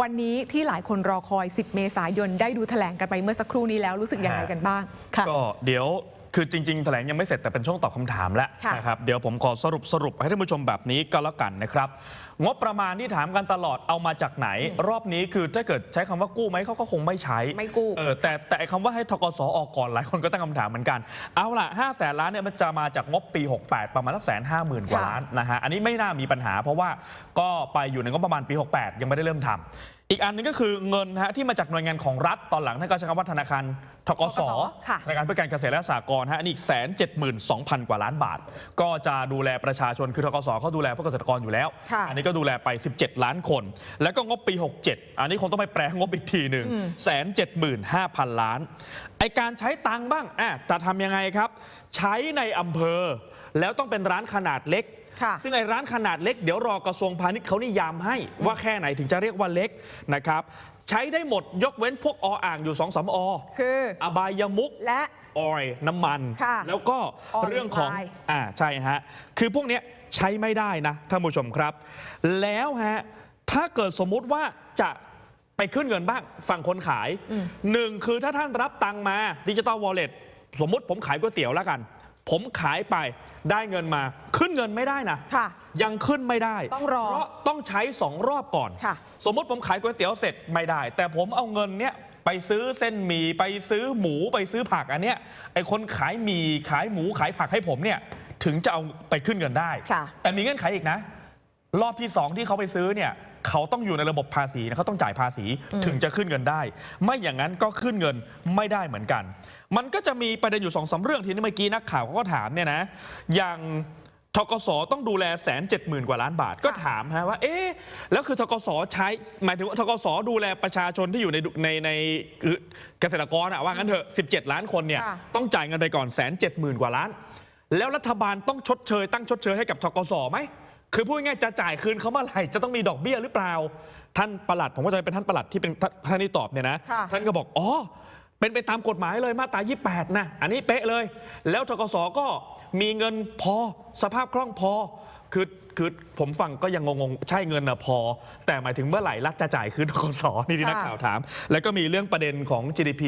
วันนี้ที่หลายคนรอคอย 10 เมษายน ได้ดูแถลงกันไปเมื่อสักครู่นี้แล้วรู้สึกยังไงกันบ้างค่ะ ก็เดี๋ยว คือจริง ๆ แถลงยังไม่เสร็จแต่เป็นช่วงตอบคำถามแล้วค่ะนะครับเดี๋ยวผมขอสรุปสรุปให้ท่านผู้ชมแบบนี้ก็แล้วกันนะครับ งบประมาณที่ถามกันตลอดเอามาจากไหน รอบนี้คือถ้าเกิดใช้คำว่ากู้ไหมเขาก็คงไม่ใช้ไม่กู้ เออแต่แต่ไอ้คำว่าให้ทกสออกก่อนหลายคนก็ตั้งคำถามเหมือนกัน เอาล่ะ5 0 0แสนล้านเนี่ยมันจะมาจากงบปี 68 ประมาณสักแสนห้าหมื่นกว่าค่ะ ล้านนะฮะอันนี้ไม่น่ามีปัญหา เพราะว่าก็ไปอยู่ในงบประมาณปี 68 ยังไม่ได้เริ่มทำ อีกอันหนึงก็คือเงินฮะที่มาจากหน่วยงานของรัฐตอนหลังท่านก็ใช้คำว่าธนาคารทกสค่ะธนาคารเพื่อการเกษตรและสหกรณ์ฮะอันนี้อีกแสนเจ็ดหมื่นสองพันกว่าล้านบาท ก็จะดูแลประชาชนคือทกสเขาดูแลพวกเกษตรกรอยู่แล้วค่ะอันนี้ก็ดูแลไป 17 ล้านคน แล้วก็งบปี 67 อันนี้คงต้องไปแปลงบอีกทีหนึ่งแสนเจ็ดหมื่นห้าพันล้านไอการใช้ตังค์บ้างอะแต่ทำยังไงครับ ใช้ในอำเภอแล้วต้องเป็นร้านขนาดเล็กค่ะ ซึ่งไอ้ร้านขนาดเล็กเดี๋ยวรอกระทรวงพาณิชย์เขานิยามให้ว่าแค่ไหนถึงจะเรียกว่าเล็กนะครับใช้ได้หมดยกเว้นพวกออ่างอยู่2อสอคืออบายมุกและออยล์น้ำมันค่ะแล้วก็ Oil เรื่องของ Line อ่าใช่ฮะคือพวกเนี้ยใช้ไม่ได้นะท่านผู้ชมครับ แล้วฮะถ้าเกิดสมมุติว่าจะไปขึ้นเงินบ้างฝั่งคนขายหนึ่งคือถ้าท่านรับตังมาดิจิตอลวอลเล็ตสมมุติผมขายก๋วยเตี๋ยวแล้วกัน ผมขายไปได้เงินมา ขึ้นเงินไม่ได้นะค่ะยังขึ้นไม่ได้ต้องรอเพราะต้องใช้สองรอบก่อน ค่ะ สมมติผมขายก๋วยเตี๋ยวเสร็จไม่ได้ แต่ผมเอาเงินเนี้ยไปซื้อเส้นหมี่ไปซื้อหมูไปซื้อผักอันเนี้ยไอคนขายหมี่ขายหมูขายผักให้ผมเนี่ยถึงจะเอาไปขึ้นเงินได้ ค่ะ แต่มีเงื่อนไขอีกนะ รอบที่สองที่เขาไปซื้อเนี่ย เขาต้องอยู่ในระบบภาษีนะเขาต้องจ่ายภาษีถึงจะขึ้นเงินได้ ไม่อย่างนั้นก็ขึ้นเงินไม่ได้เหมือนกัน มันก็จะมีประเด็นอยู่สองสาเรื่องที่เมื่อกี้นักข่าวเขาก็ถามเนี่ยนะอย่างทกสต้องดูแลแสนเจ็ดหมื่นกว่าล้านบาทก็ถามฮะว่า เอ๊ะแล้วคือทกสใช้หมายถึงว่าทกสดูแลประชาชนที่อยู่ในในในคือเกษตรกรอะว่างั้นเถอะ 17 ล้านคนเนี่ยค่ะต้องจ่ายเงินไปก่อนแสนเจ็ดหมื่นกว่าล้าน แล้วรัฐบาลต้องชดเชย ตั้งชดเชยให้กับทกสไหม คือพูดง่ายๆจะจ่ายคืนเขาเมื่อไหร่จะต้องมีดอกเบี้ยหรือเปล่า ท่านประหลัดผมก็จะเป็นท่านประหลัดที่เป็นท่านท่านที่ตอบเนี่ยนะค่ะ ท่านก็บอกอ๋อเป็นไปตามกฎหมายเลยมาตรา 28 นะ อันนี้เป๊ะเลย แล้วทกสก็มีเงินพอสภาพคล่องพอ คือ คือผมฟังก็ยังงงๆ ใช่เงินนะพอ แต่หมายถึงเมื่อไหร่รัฐจะจ่ายคืนทกสนี่ที่นักค่ะข่าวถาม แล้วก็มีเรื่องประเด็นของ GDP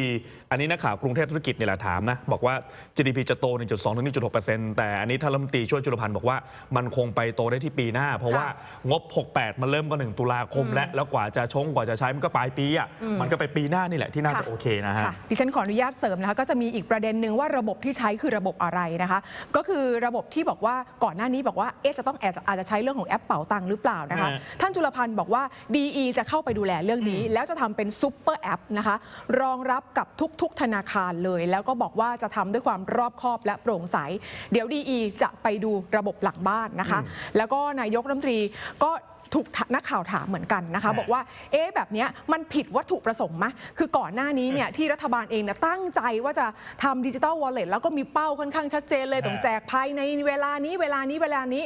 อันนี้นักข่าวกรุงเทพธุรกิจนี่แหละถามนะบอกว่า GDP จะโต 1.2ถึง1.6%แต่อันนี้ท่านรัฐมนตรีช่วยจุลพันธ์บอกว่ามันคงไปโตได้ที่ปีหน้า เพราะค่ะว่างบ 68 มันเริ่มก็ 1 ตุลาคม และแล้วกว่าจะชงกว่าจะใช้มันก็ปลายปีอะมันก็ไปปีหน้านี่แหละที่น่าจะโอเคนะฮะค่ะดิฉันขออนุญาตเสริมนะคะก็จะมีอีกประเด็นหนึ่งว่าระบบที่ใช้คือระบบอะไรนะคะ ก็คือระบบที่บอกว่าก่อนหน้านี้บอกว่าเอ๊ะจะต้องแอบอาจจะใช้เรื่องของแอปเป๋าตังค์หรือเปล่านะคะฮะท่านจุลพันธ์บอกว่า DE จะเข้าไปดูแลเรื่องนี้ แล้วจะทำเป็นซุปเปอร์แอปนะคะ รองรับกับทุกๆ ธนาคารเลย แล้วก็บอกว่าจะทำด้วยความรอบคอบและโปร่งใส เดี๋ยว DE จะไปดูระบบหลังบ้านนะคะ แล้วก็นายกรัฐมนตรีก็ถูกนักข่าวถามเหมือนกันนะคะฮะบอกว่าเอ๊ะแบบเนี้ยมันผิดวัตถุประสงค์ไหมคือก่อนหน้านี้เนี่ยที่รัฐบาลเองเนี่ยตั้งใจว่าจะทำดิจิ t a ลวอลเล็ตแล้วก็มีเป้าค่อนข้างชัดเจนเลยฮะต้องแจกภายในเวลานี้เวลานี้เวลานี้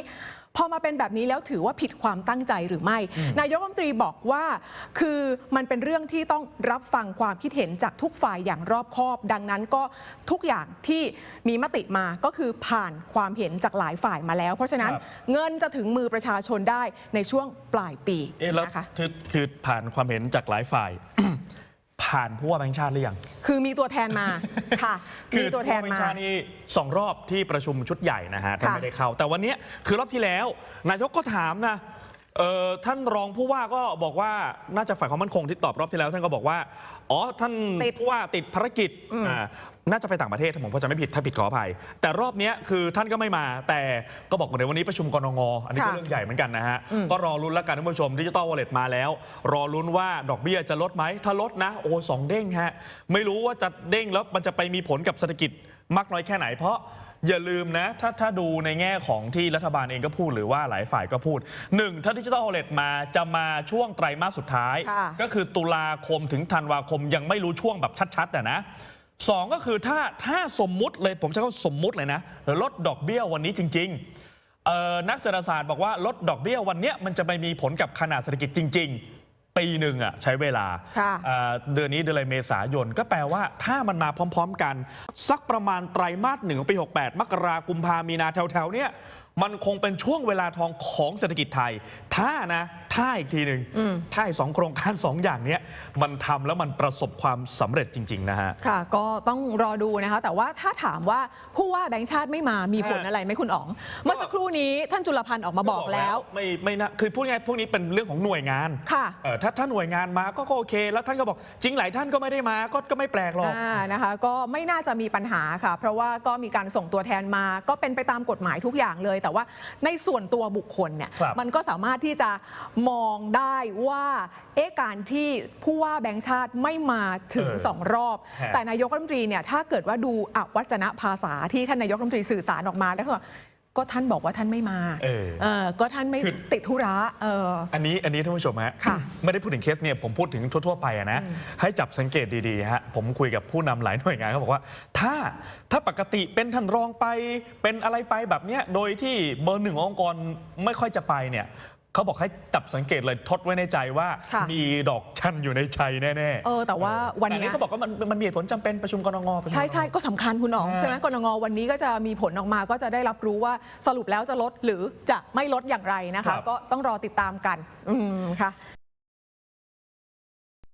พอมาเป็นแบบนี้แล้วถือว่าผิดความตั้งใจหรือไม่ นายกรัฐมนตรีบอกว่าคือมันเป็นเรื่องที่ต้องรับฟังความคิดเห็นจากทุกฝ่ายอย่างรอบคอบ ดังนั้นก็ทุกอย่างที่มีมติมาก็คือผ่านความเห็นจากหลายฝ่ายมาแล้ว เพราะฉะนั้นครับเงินจะถึงมือประชาชนได้ในช่วงปลายปีเอ๊ะแล้วนะคะคือคือผ่านความเห็นจากหลายฝ่าย ผ่านผู้ว่าแบงค์ชาติหรือยัง คือมีตัวแทนมา ค่ะคืมีอตัวแทนผู้มาว่าชาตินี่สองรอบที่ประชุมชุดใหญ่นะฮะท่านค่ะ ไม่ได้เข้า แต่วันเนี้ยคือรอบที่แล้ว นายกก็ถามนะเอ่อท่านรองผู้ว่าก็บอกว่าน่าจะฝ่ายความมั่นคงที่ตอบรอบที่แล้ว ท่านก็บอกว่า อ๋อท่านติดผู้ว่าติดภารกิจอ่า น่าจะไปต่างประเทศถ้าผมก็จะไม่ผิดถ้าผิดขออภัย แต่รอบเนี้ยคือท่านก็ไม่มา แต่ก็บอกว่าในวันนี้ประชุมกรงงอันนี้ก็ค่ะเรื่องใหญ่เหมือนกันนะฮะ ก็รอลุ้นแล้วกันท่านผู้ชมดิจิตอลวอลเล็ตมาแล้ว รอลุ้นว่าดอกเบี้ยจะลดไหม ถ้าลดนะ โอ้สองเด้งฮะ ไม่รู้ว่าจะเด้งแล้วมันจะไปมีผลกับเศรษฐกิจมากน้อยแค่ไหนเพราะอย่าลืมนะ ถ้าถ้าดูในแง่ของที่รัฐบาลเองก็พูดหรือว่าหลายฝ่ายก็พูด 1. ถ้าดิจิทัลวอลเล็ตมาจะมาช่วงไตรมาสสุดท้ายค่ะก็คือตุลาคมถึงธันวาคมยังไม่รู้ช่วงแบบชัดๆอะนะ สองก็คือถ้าถ้าสมมุติเลยผมใช้คำว่าสมมุติเลยนะลดดอกเบี้ยวันนี้จริงๆเอ่อนักเศรษฐศาสตร์บอกว่าลดดอกเบี้ยวันเนี้ยมันจะไปมีผลกับขนาดเศรษฐกิจจริง ๆ ปีหนึ่งอะใช้เวลาค่ะเอ่อเดือนนี้เดือนอะไรเมษายน ก็แปลว่าถ้ามันมาพร้อม ๆ กัน สักประมาณไตรมาสหนึ่งของปี 68 มกรากุมภามีนาแถวๆเนี้ย มันคงเป็นช่วงเวลาทองของเศรษฐกิจไทย ถ้านะ ถ้าอีกทีหนึ่งถ้าไอ้สองโครงการสองอย่างเนี้ยมันทำแล้วมันประสบความสำเร็จจริง ๆ นะฮะ ค่ะ ก็ต้องรอดูนะคะ แต่ว่าถ้าถามว่าผู้ว่าแบงค์ชาติไม่มามีผลฮะอะไรไหมคุณอ๋อง เมื่อสักครู่นี้ท่านจุลพันธ์ออกมาบอกแล้ว ไม่ไม่นะคือพูดง่ายๆพวกนี้เป็นเรื่องของหน่วยงานค่ะเออถ้าถ้าหน่วยงานมาก็ก็โอเค แล้วท่านก็บอกจริงหลายท่านก็ไม่ได้มาก็ก็ไม่แปลกหรอกอ่านะคะ ก็ไม่น่าจะมีปัญหาค่ะ เพราะว่าก็มีการส่งตัวแทนมาก็เป็นไปตามกฎหมายทุกอย่างเลยแต่ว่าในส่วนตัวบุคคลเนี่ยครับ มันก็สามารถที่จะมองได้ว่าเอ๊ะการที่ผู้ว่าแบงค์ชาติไม่มาถึงเออสองรอบ ฮะ แต่นายกรัฐมนตรีเนี่ยถ้าเกิดว่าดูอวัจนภาษาที่ท่านนายกรัฐมนตรีสื่อสารออกมาแล้วก็ ก็ท่านบอกว่าท่านไม่มาเออเออก็ท่านไม่คือ ติดธุระเออ อันนี้อันนี้ท่านผู้ชมฮะค่ะไม่ได้พูดถึงเคสเนี่ยผมพูดถึงทั่วๆไปอะนะให้จับสังเกตดีๆฮะผมคุยกับผู้นำหลายหน่วยงานเขาบอกว่า ถ้าถ้าปกติเป็นท่านรองไปเป็นอะไรไปแบบเนี้ยโดยที่เบอร์หนึ่งขององค์กรไม่ค่อยจะไปเนี่ย เขาบอกให้จับสังเกตเลยทดไว้ในใจว่า ค่ะ มีดอกชันอยู่ในใจแน่ๆเออแต่ว่าวันแต่เนี้ย เขาบอกว่ามันมันมีเหตุผลจำเป็นประชุมกรงประชุมใช่ใช่ก็สำคัญคุณอ๋อง อ่า ใช่ไหมกรงวันนี้ก็จะมีผลออกมาก็จะได้รับรู้ว่าสรุปแล้วจะลดหรือจะไม่ลดอย่างไรนะคะก็ต้องรอติดตามกัน อืมค่ะ